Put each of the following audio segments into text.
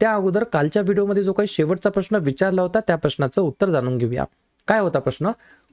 त्या अगोदर कालच्या व्हिडिओमध्ये जो काही शेवटचा प्रश्न विचारला होता त्या प्रश्नाचं उत्तर जाणून घेऊया. काय होता प्रश्न?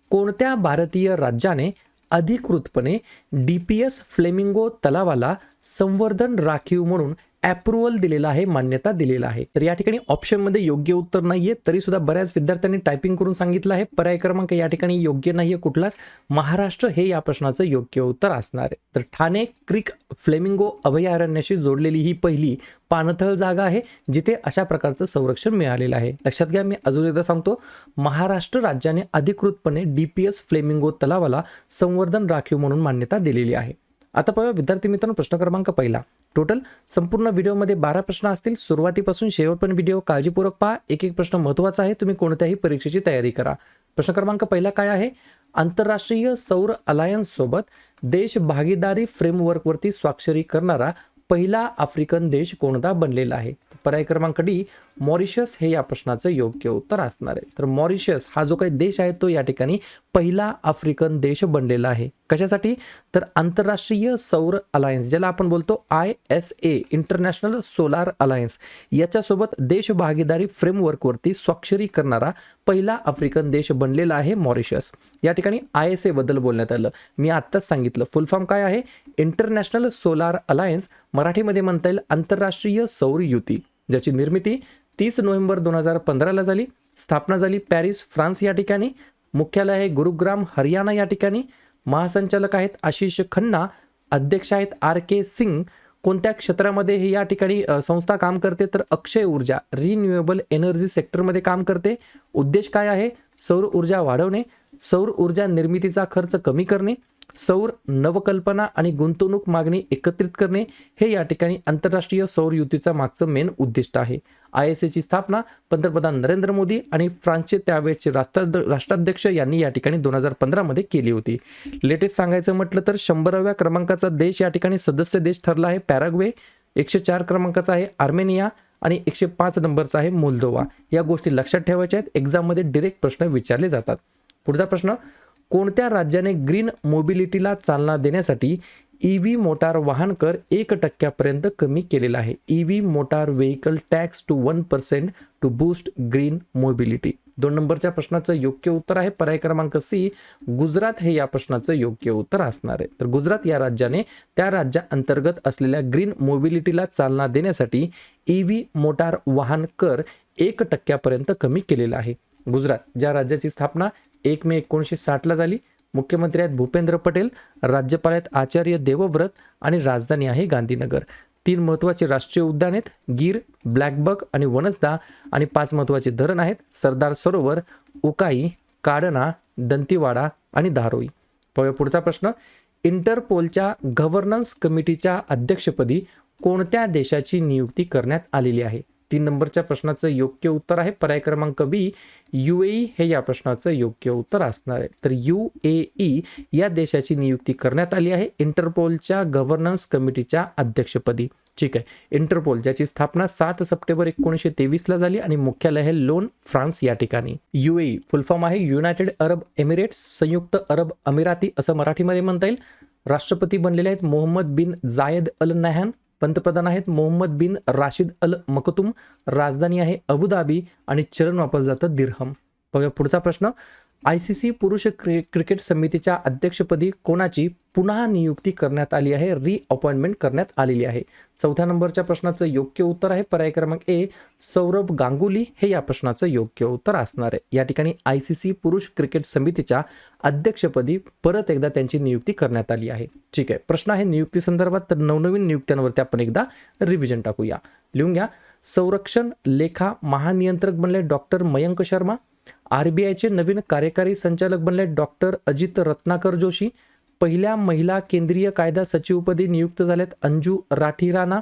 कोणत्या भारतीय राज्याने अधिकृतपणे डी पी एस फ्लेमिंगो तलावाला संवर्धन राखीव म्हणून अप्रुव्हल दिलेला आहे मान्यता दिलेला आहे. तर या ठिकाणी ऑप्शनमध्ये योग्य उत्तर नाहीये तरी सुद्धा बऱ्याच विद्यार्थ्यांनी टायपिंग करून सांगितलं आहे. पर्याय क्रमांक या ठिकाणी योग्य नाहीये कुठलाच. महाराष्ट्र हे या प्रश्नाचं योग्य उत्तर असणार आहे. तर ठाणे क्रिक फ्लेमिंगो अभयारण्याशी जोडलेली ही पहिली पाणथळ जागा आहे जिथे अशा प्रकारचं संरक्षण मिळालेलं आहे. लक्षात घ्या मी अजून एकदा सांगतो महाराष्ट्र राज्याने अधिकृतपणे डी पी एस फ्लेमिंगो तलावाला संवर्धन राखीव म्हणून मान्यता दिलेली आहे. आता पाहूया विद्यार्थी मित्रांनो प्रश्न क्रमांक पहिला. टोटल संपूर्ण व्हिडिओमध्ये बारा प्रश्न असतील. सुरुवातीपासून शेवटपर्यंत व्हिडिओ काळजीपूर्वक पहा. एक एक प्रश्न महत्त्वाचा आहे. तुम्ही कोणत्याही परीक्षेची तयारी करा. प्रश्न क्रमांक पहिला काय आहे? आंतरराष्ट्रीय सौर अलायन्स सोबत देश भागीदारी फ्रेमवर्कवरती स्वाक्षरी करणारा पहिला आफ्रिकन देश कोणता बनलेला आहे? पर्याय क्रमांक डी मॉरिशस हे या प्रश्नाचं योग्य उत्तर असणार आहे. तर मॉरिशस हा जो काही देश आहे तो या ठिकाणी पहिला आफ्रिकन देश बनलेला आहे. कशासाठी? तर आंतरराष्ट्रीय सौर अलायन्स ज्याला आपण बोलतो I S A international solar alliance याच्यासोबत देश भागीदारी फ्रेमवर्कवरती स्वाक्षरी करणारा पहिला आफ्रिकन देश बनलेला आहे मॉरिशस. या ठिकाणी आय एस एबद्दल बद्दल बोलण्यात आलं. मी आत्ताच सांगितलं. फुल फॉर्म काय आहे? इंटरनॅशनल सोलार अलायन्स मराठीमध्ये म्हणता येईल आंतरराष्ट्रीय सौर युती ज्याची निर्मिती तीस नोव्हेंबर दोन हजार पंधराला झाली. स्थापना झाली पॅरिस फ्रान्स या ठिकाणी. मुख्यालय आहे गुरुग्राम हरियाणा या ठिकाणी. महासंचालक आहेत आशिष खन्ना अध्यक्ष आहेत आर के सिंग. कोणत्या क्षेत्रामध्ये हे या ठिकाणी संस्था काम करते? तर अक्षय ऊर्जा रिन्युएबल एनर्जी सेक्टरमध्ये काम करते. उद्देश काय आहे? सौर ऊर्जा वाढवणे सौर ऊर्जा निर्मितीचा खर्च कमी करणे सौर नवकल्पना आणि गुंतवणूक मागणी एकत्रित करणे हे या ठिकाणी आंतरराष्ट्रीय सौर युतीचा मागचं मेन उद्दिष्ट आहे. आय एस एची स्थापना पंतप्रधान नरेंद्र मोदी आणि फ्रान्सचे त्यावेळेचे राष्ट्र राष्ट्राध्यक्ष यांनी या ठिकाणी दोन हजार पंधरामध्ये केली होती. लेटेस्ट सांगायचं म्हटलं तर शंभराव्या क्रमांकाचा देश या ठिकाणी सदस्य देश ठरला आहे. पॅराग्वे एकशे चार क्रमांकाचा आहे. आर्मेनिया आणि एकशे पाच नंबरचा आहे मोल्दोवा. या गोष्टी लक्षात ठेवायच्या आहेत. एक्झाममध्ये डिरेक्ट प्रश्न विचारले जातात. पुढचा प्रश्न कोणत्या राज्याने ग्रीन मोबिलिटीला चालना देण्यासाठी ई व्ही मोटार वाहन कर एक टक्क्यापर्यंत कमी केलेला आहे? E V motor vehicle tax to one percent to boost green mobility. दोन नंबरच्या प्रश्नाचं योग्य उत्तर आहे पर्याय क्रमांक सी. गुजरात हे या प्रश्नाचं योग्य उत्तर असणार आहे. तर गुजरात या राज्याने त्या राज्या अंतर्गत असलेल्या ग्रीन मोबिलिटीला चालना देण्यासाठी ई व्ही मोटार वाहन कर एक टक्क्यापर्यंत कमी केलेला आहे. गुजरात ज्या राज्याची स्थापना एक मे एकोणीसशे साठला झाली. मुख्यमंत्री आहेत भूपेंद्र पटेल राज्यपाल आहेत आचार्य देवव्रत आणि राजधानी आहे गांधीनगर. तीन महत्त्वाचे राष्ट्रीय उद्यान आहेत गीर ब्लॅकबक आणि वनसदा आणि पाच महत्त्वाचे धरण आहेत सरदार सरोवर उकाई काडणा दंतीवाडा आणि धारोई. पाहूया पुढचा प्रश्न. इंटरपोलच्या गव्हर्नन्स कमिटीच्या अध्यक्षपदी कोणत्या देशाची नियुक्ती करण्यात आलेली आहे? तीन नंबरच्या प्रश्नाचं योग्य उत्तर आहे. पर्याय क्रमांक बी यू ए हे या प्रश्नाचं योग्य उत्तर असणार आहे. तर यू ए ई या देशाची नियुक्ती करण्यात आली आहे इंटरपोलच्या गव्हर्नन्स कमिटीच्या अध्यक्षपदी. ठीक आहे. इंटरपोल ज्याची स्थापना सात सप्टेंबर एकोणीसशे तेवीसला झाली आणि मुख्यालय आहे लोन फ्रान्स या ठिकाणी. युएई फुल फॉर्म आहे युनायटेड अरब एमिरेट्स संयुक्त अरब अमिराती असं मराठीमध्ये म्हणता येईल. राष्ट्रपती बनलेले आहेत मोहम्मद बिन जायद अल नहॅन पंतप्रधान आहेत मोहम्मद बिन राशिद अल मकतुम. राजधानी आहे अबुधाबी आणि चलन वापरलं जातं दिरहम. बघा पुढचा प्रश्न. आय सी सी पुरुष क्रि क्रिकेट समितीच्या अध्यक्षपदी कोणाची पुन्हा नियुक्ती करण्यात आली आहे? रिअपॉइंटमेंट करण्यात आलेली आहे. चौथ्या नंबरच्या प्रश्नाचं योग्य उत्तर आहे पर्याय क्रमांक ए सौरभ गांगुली. हे या प्रश्नाचं योग्य उत्तर असणार आहे. या ठिकाणी आय सी सी पुरुष क्रिकेट समितीच्या अध्यक्षपदी परत एकदा त्यांची नियुक्ती करण्यात आली आहे. ठीक आहे. प्रश्न आहे नियुक्ती संदर्भात तर नवनवीन नियुक्त्यांवरती आपण एकदा रिव्हिजन टाकूया. लिहून घ्या. संरक्षण लेखा महानियंत्रक बनले doctor Mayank Sharma. R B आयचे नवीन कार्यकारी संचालक बनले डॉक्टर अजित रत्नाकर जोशी. पहिल्या महिला केंद्रीय कायदा सचिवपदी नियुक्त झाल्यात Anju Rathi Rana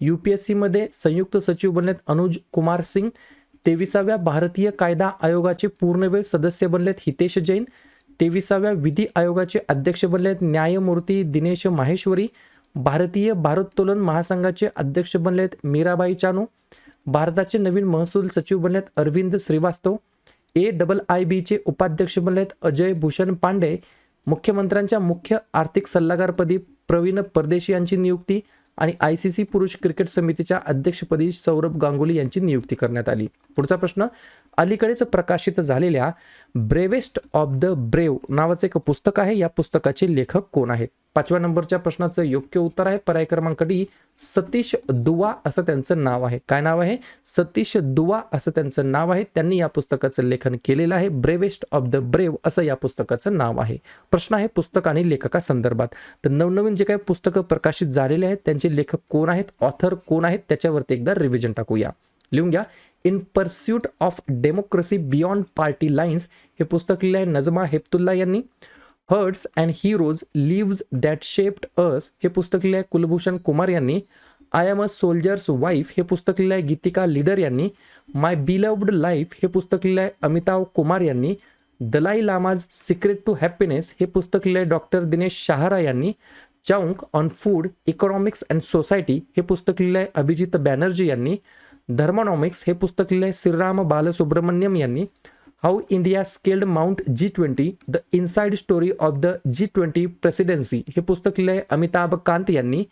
U P S सीमध्ये संयुक्त सचिव बनलेत अनुज कुमार सिंग. तेविसाव्या भारतीय कायदा आयोगाचे पूर्णवेळ सदस्य बनलेत हितेश जैन. तेविसाव्या विधी आयोगाचे अध्यक्ष बनलेत न्यायमूर्ती दिनेश माहेश्वरी. भारतीय भारोत्तोलन महासंघाचे अध्यक्ष बनलेत मीराबाई चानू. भारताचे नवीन महसूल सचिव बनलेत Arvind Srivastava. A double I बीचे उपाध्यक्ष बनलेत अजय भूषण पांडे. मुख्यमंत्र्यांच्या मुख्य आर्थिक सल्लागारपदी प्रवीण परदेशी यांची नियुक्ती आणि आय सी सी पुरुष क्रिकेट समितीच्या अध्यक्षपदी सौरभ गांगुली यांची नियुक्ती करण्यात आली. पुढचा प्रश्न अलीकडेच प्रकाशित झालेल्या ब्रेवेस्ट ऑफ द ब्रेव नावाचं एक पुस्तक आहे. या पुस्तकाचे लेखक कोण आहेत? पाचव्या नंबरच्या प्रश्नाचं योग्य उत्तर आहे. पर्याय क्रमांक डी सतीश दुवा असं त्यांचं नाव आहे. काय नाव आहे? सतीश दुवा असं त्यांचं नाव आहे. त्यांनी या पुस्तकाचं लेखन केलेलं आहे. ब्रेवेस्ट ऑफ द ब्रेव असं या पुस्तकाचं नाव आहे. प्रश्न आहे पुस्तक आणि लेखकासंदर्भात. तर नवनवीन जे काही पुस्तकं प्रकाशित झालेले आहेत त्यांचे लेखक कोण आहेत? ऑथर कोण आहेत? त्याच्यावरती एकदा रिव्हिजन टाकूया. लिहून घ्या. In pursuit of democracy beyond party lines हे पुस्तक लिहिलं आहे नजमा हेप्तुल्ला यांनी. Hearts and heroes lives that shaped us हे पुस्तक लिहिलं आहे कुलभूषण कुमार यांनी. I am a soldier's wife हे पुस्तक लिहिलं आहे गीतिका लीडर यांनी. माय बिलव्ड लाईफ हे पुस्तक लिहिलं आहे अमिताभ कुमार यांनी. Dalai Lama's secret to happiness हे पुस्तक लिहिलं आहे डॉक्टर दिनेश शाहरा यांनी. चाऊंक on food economics and society हे पुस्तक लिहिलं आहे अभिजित बॅनर्जी यांनी. धर्मॉनॉमिक्स हे पुस्तक लिहिलं आहे श्रीराम बालसुब्रमण्यम यांनी. How India scaled Mount G twenty the inside story of the G twenty presidency. हे पुस्तक लिहिलं आहे अमिताभ कांत यांनी.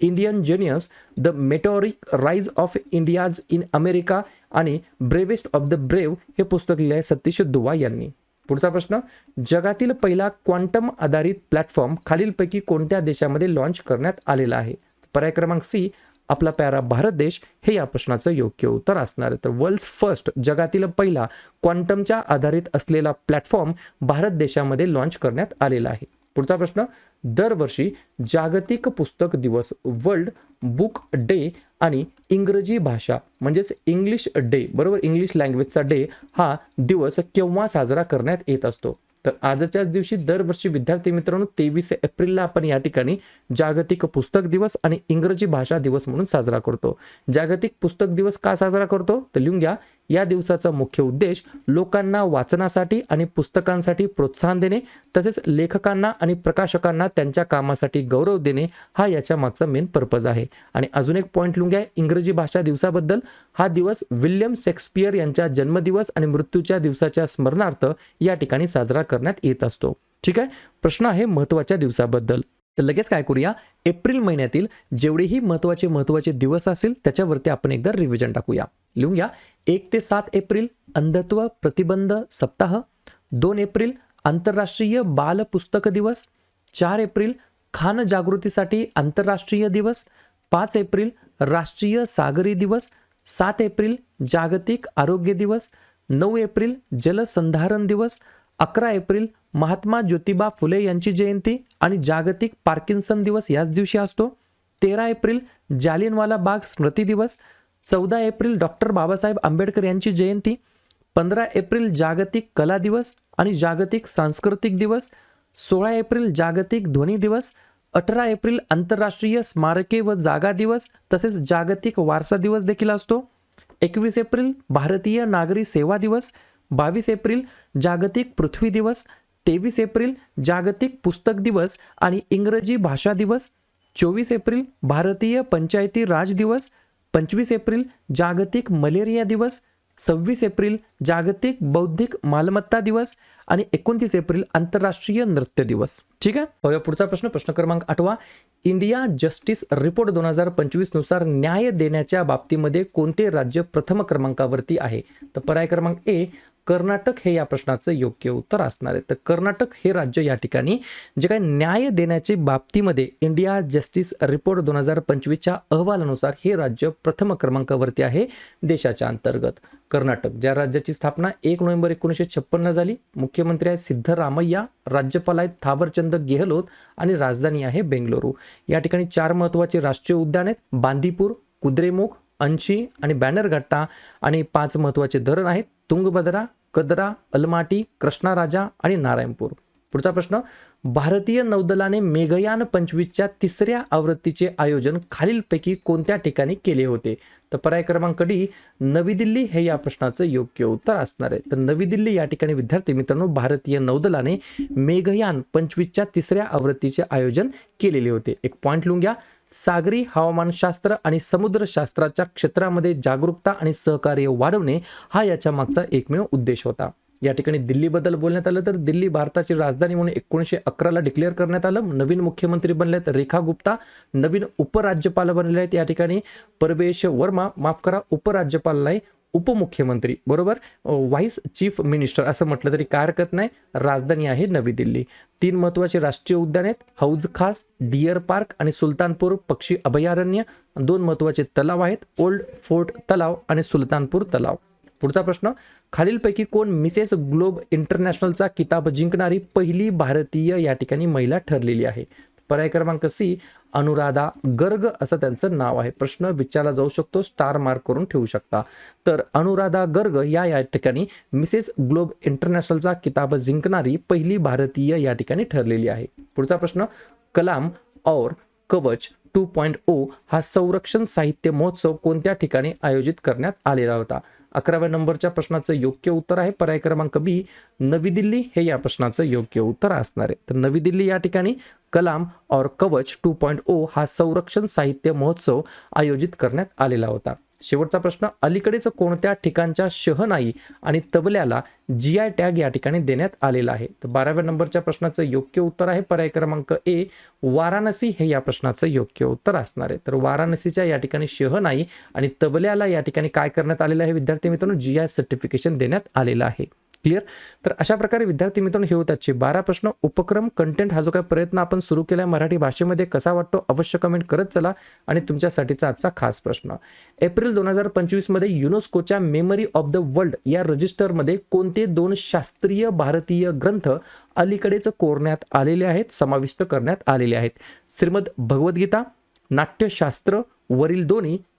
Indian genius the meteoric rise of Indians in America आणि ब्रेवेस्ट ऑफ द ब्रेव हे पुस्तक लिहिलं आहे सतीश दुवा यांनी. पुढचा प्रश्न जगातील पहिला क्वांटम आधारित प्लॅटफॉर्म खालीलपैकी कोणत्या देशामध्ये लॉन्च करण्यात आलेला आहे? पर्याय क्रमांक सी आपला प्यारा भारत देश हे या प्रश्नाचं योग्य उत्तर असणार आहे. तर वर्ल्ड फर्स्ट जगातील पहिला क्वांटमच्या आधारित असलेला प्लॅटफॉर्म भारत देशामध्ये लॉन्च करण्यात आलेला आहे. पुढचा प्रश्न दरवर्षी जागतिक पुस्तक दिवस वर्ल्ड बुक डे आणि इंग्रजी भाषा म्हणजेच इंग्लिश डे बरोबर इंग्लिश लँग्वेजचा डे हा दिवस केव्हा साजरा करण्यात येत असतो? तर आजच्याच दिवशी दरवर्षी विद्यार्थी मित्रांनो तेवीस एप्रिलला आपण या ठिकाणी जागतिक पुस्तक दिवस आणि इंग्रजी भाषा दिवस म्हणून साजरा करतो. जागतिक पुस्तक दिवस का साजरा करतो? तर लिहून घ्या. या दिवसाचा मुख्य उद्देश लोकांना वाचनासाठी आणि पुस्तकांसाठी प्रोत्साहन देणे तसेच लेखकांना आणि प्रकाशकांना त्यांच्या कामासाठी गौरव देणे हा याच्या मागचा मेन पर्पज आहे. आणि अजून एक पॉईंट लिहून घ्या इंग्रजी भाषा दिवसाबद्दल. हा दिवस विल्यम शेक्सपियर यांच्या जन्मदिवस आणि मृत्यूच्या दिवसाच्या स्मरणार्थ या ठिकाणी साजरा करण्यात येत असतो. ठीक आहे? प्रश्न आहे महत्त्वाच्या दिवसाबद्दल. तर लगेच काय करूया? एप्रिल महिन्यातील जेवढेही महत्त्वाचे महत्त्वाचे दिवस असेल त्याच्यावरती आपण एकदा रिव्हिजन टाकूया. लिहून घ्या एक ते सात एप्रिल अंधत्व प्रतिबंध सप्ताह दोन एप्रिल आंतरराष्ट्रीय बाल पुस्तक दिवस चार एप्रिल खान जागृतीसाठी आंतरराष्ट्रीय दिवस पाच एप्रिल राष्ट्रीय सागरी दिवस सात एप्रिल जागतिक आरोग्य दिवस नऊ एप्रिल जलसंधारण दिवस अकरा एप्रिल महात्मा ज्योतिबा फुले यांची जयंती आणि जागतिक पार्किन्सन दिवस याच दिवशी असतो तेरा एप्रिल जालियनवाला बाग स्मृती दिवस चौदा एप्रिल डॉक्टर बाबासाहेब आंबेडकर यांची जयंती पंधरा एप्रिल जागतिक कला दिवस आणि जागतिक सांस्कृतिक दिवस सोळा एप्रिल जागतिक ध्वनी दिवस अठरा एप्रिल आंतरराष्ट्रीय स्मारके व जागा दिवस तसेच जागतिक वारसा दिवस देखील असतो. एकवीस एप्रिल भारतीय नागरी सेवा दिवस बावीस एप्रिल जागतिक पृथ्वी दिवस तेवीस एप्रिल जागतिक पुस्तक दिवस आणि इंग्रजी भाषा दिवस चोवीस एप्रिल भारतीय पंचायती राज दिवस पंचवीस एप्रिल जागतिक मलेरिया दिवस सव्वीस एप्रिल जागतिक बौद्धिक मालमत्ता दिवस आणि एकोणतीस एप्रिल आंतरराष्ट्रीय नृत्य दिवस. ठीक आहे? पुढचा प्रश्न. प्रश्न क्रमांक आठवा. इंडिया जस्टिस रिपोर्ट दोन हजार पंचवीसनुसार न्याय देण्याच्या बाबतीमध्ये कोणते राज्य प्रथम क्रमांकावरती आहे? तर पर्याय क्रमांक ए कर्नाटक हे या प्रश्नाचं योग्य उत्तर असणार आहे. तर कर्नाटक हे राज्य या ठिकाणी जे काही न्याय देण्याच्या बाबतीमध्ये इंडिया जस्टिस रिपोर्ट दोन हजार पंचवीसच्या अहवालानुसार हे राज्य प्रथम क्रमांकावरती आहे देशाच्या अंतर्गत. कर्नाटक ज्या राज्याची स्थापना एक नोव्हेंबर एकोणीसशे छप्पन्न झाली मुख्यमंत्री आहेत सिद्धरामय्या राज्यपाल आहेत थावरचंद गेहलोत आणि राजधानी आहे बेंगलुरू. या ठिकाणी चार महत्त्वाचे राष्ट्रीय उद्यान आहेत बांदीपूर कुद्रेमुख अंशी आणि बॅनरघट्टा आणि पाच महत्त्वाचे धरण आहेत. तुंगभद्रा कदरा अलमाटी कृष्णाराजा आणि नारायणपूर. पुढचा प्रश्न भारतीय नौदलाने मेघयान पंचवीसच्या तिसऱ्या आवृत्तीचे आयोजन खालीलपैकी कोणत्या ठिकाणी केले होते? तर पर्याय क्रमांक डी नवी दिल्ली हे या प्रश्नाचं योग्य उत्तर असणार आहे. तर नवी दिल्ली या ठिकाणी विद्यार्थी मित्रांनो भारतीय नौदलाने मेघयान पंचवीसच्या तिसऱ्या आवृत्तीचे आयोजन केलेले होते. एक पॉईंट लिहून घ्या. सागरी हवामानशास्त्र आणि समुद्रशास्त्राच्या क्षेत्रामध्ये जागरूकता आणि सहकार्य वाढवणे हा याच्या मागचा एकमेव उद्देश होता. या ठिकाणी दिल्लीबद्दल बोलण्यात आलं तर दिल्ली भारताची राजधानी म्हणून एकोणीसशे अकराला डिक्लेअर करण्यात आलं. नवीन मुख्यमंत्री बनले आहेत रेखा गुप्ता नवीन उपराज्यपाल बनले आहेत. या ठिकाणी परवेश वर्मा माफ करा उपराज्यपाल नाही उपमुख्यमंत्री बरोबर? व्हाईस चीफ मिनिस्टर असं म्हटलं तरी काय हरकत नाही. राजधानी आहे नवी दिल्ली. तीन महत्त्वाचे राष्ट्रीय उद्यान आहेत. हौज खास डियर पार्क आणि सुलतानपूर पक्षी अभयारण्य. दोन महत्त्वाचे तलाव आहेत. ओल्ड फोर्ट तलाव आणि सुलतानपूर तलाव. पुढचा प्रश्न खालीलपैकी कोण मिसेस ग्लोब इंटरनॅशनलचा किताब जिंकणारी पहिली भारतीय या ठिकाणी महिला ठरलेली आहे? पर्याय क्रमांक सी अनुराधा गर्ग असं त्यांचं नाव आहे. प्रश्न विचारला जाऊ शकतो स्टार मार्क करून ठेवू शकता. तर अनुराधा गर्ग या या ठिकाणी मिसेस ग्लोब इंटरनॅशनलचा किताब जिंकणारी पहिली भारतीय या ठिकाणी ठरलेली आहे. पुढचा प्रश्न कलाम और कवच टू पॉईंट ओ हा संरक्षण साहित्य महोत्सव कोणत्या ठिकाणी आयोजित करण्यात आलेला होता? अकराव्या नंबरच्या प्रश्नाचं योग्य उत्तर आहे. पर्याय क्रमांक बी नवी दिल्ली हे या प्रश्नाचं योग्य उत्तर असणार आहे. तर नवी दिल्ली या ठिकाणी कलाम और कवच टू पॉईंट ओ हा संरक्षण साहित्य महोत्सव आयोजित करण्यात आलेला होता. शेवटचा प्रश्न अलीकडेच कोणत्या ठिकाणच्या शहनाई आणि तबल्याला जी आय टॅग या ठिकाणी देण्यात आलेला आहे? तर बाराव्या नंबरच्या प्रश्नाचं योग्य उत्तर आहे. पर्याय क्रमांक ए वाराणसी हे या प्रश्नाचं योग्य उत्तर असणार आहे. तर वाराणसीच्या या ठिकाणी शहनाई आणि तबल्याला या ठिकाणी काय करण्यात आलेलं आहे? विद्यार्थी मित्रांनो जी आय सर्टिफिकेशन देण्यात आलेलं आहे. क्लिअर? तर अशा प्रकारे विद्यार्थी मित्रांनो हे होतात आजचे बारा प्रश्न. उपक्रम कंटेंट हा जो काही प्रयत्न आपण सुरू केला आहे मराठी भाषेमध्ये कसा वाटतो अवश्य कमेंट करत चला. आणि तुमच्यासाठीचा आजचा खास प्रश्न. एप्रिल दोन हजार पंचवीसमध्ये युनेस्कोच्या मेमरी ऑफ द वर्ल्ड या रजिस्टरमध्ये कोणते दोन शास्त्रीय भारतीय ग्रंथ अलीकडेच कोरण्यात आलेले आहेत समाविष्ट करण्यात आलेले आहेत? श्रीमद भगवद्गीता नाट्यशास्त्र वरील दोन्ही